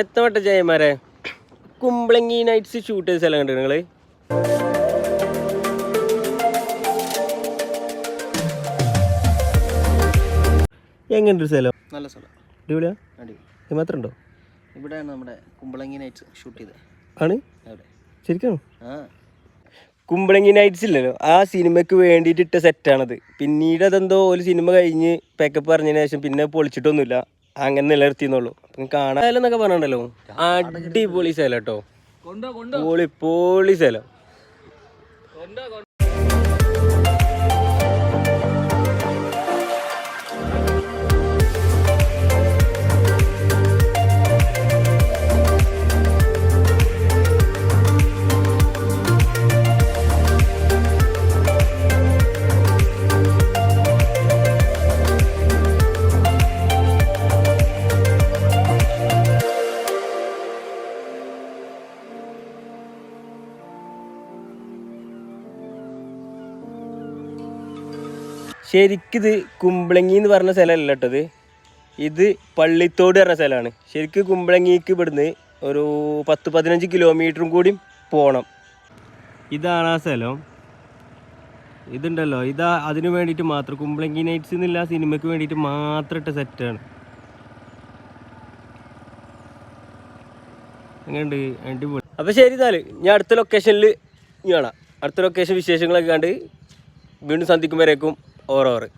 എത്ര വട്ട ജയന്മാരെ? Kumbalangi nights shoot ചെയ്ത സ്ഥലം കണ്ടു നിങ്ങൾ? എങ്ങനെയുണ്ട് സ്ഥലം? നല്ല സ്ഥലം. അടിപൊളിയാ? അടിപൊളി. മാത്രം ഉണ്ടോ ഇവിടെയാണ് നമ്മുടെ കുമ്പളങ്ങി നൈറ്റ്സ് ഷൂട്ട് ചെയ്തത്. ആണ്? ശരിക്കും കുമ്പളങ്ങി നൈറ്റ്സ് ഇല്ലല്ലോ. ആ സിനിമയ്ക്ക് വേണ്ടിയിട്ട് ഇട്ട സെറ്റാണത് പിന്നീട് അതെന്തോ ഒരു സിനിമ കഴിഞ്ഞ് പാക്കപ്പ് പറഞ്ഞതിന് ശേഷം പിന്നെ പൊളിച്ചിട്ടൊന്നുമില്ല. അങ്ങനെ നിലനിർത്തിയെന്നുള്ളൂ കാണാൻ സ്ഥലം എന്നൊക്കെ പറഞ്ഞിട്ടുണ്ടല്ലോ. അടിപൊളി സ്ഥലം കേട്ടോ. പൊളി പൊളി സ്ഥലം. ശരിക്കിത് കുമ്പളങ്ങി എന്ന് പറഞ്ഞ സ്ഥലമല്ല കേട്ടത് ഇത്. പള്ളിത്തോട് പറഞ്ഞ സ്ഥലമാണ്. ശരിക്ക് കുമ്പളങ്ങിക്ക് ഇവിടുന്ന് ഒരു പത്ത് പതിനഞ്ച് കിലോമീറ്ററും കൂടി പോകണം ഇതാണ് ആ സ്ഥലം. ഇതുണ്ടല്ലോ. ഇതാ അതിനു വേണ്ടിയിട്ട് മാത്രം കുമ്പളങ്ങി നൈറ്റ്സ് എന്നില്ല സിനിമയ്ക്ക് വേണ്ടിയിട്ട് മാത്രം ഇട്ട സെറ്റാണ് അങ്ങനെയുണ്ട് അടിപൊളി. അപ്പോൾ ശരി താൽ. ഞാൻ അടുത്ത ലൊക്കേഷനിൽ കാണാം. അടുത്ത ലൊക്കേഷൻ വിശേഷങ്ങളൊക്കെ കണ്ട് വീണ്ടും സന്ധിക്കുമ്പോഴേക്കും और और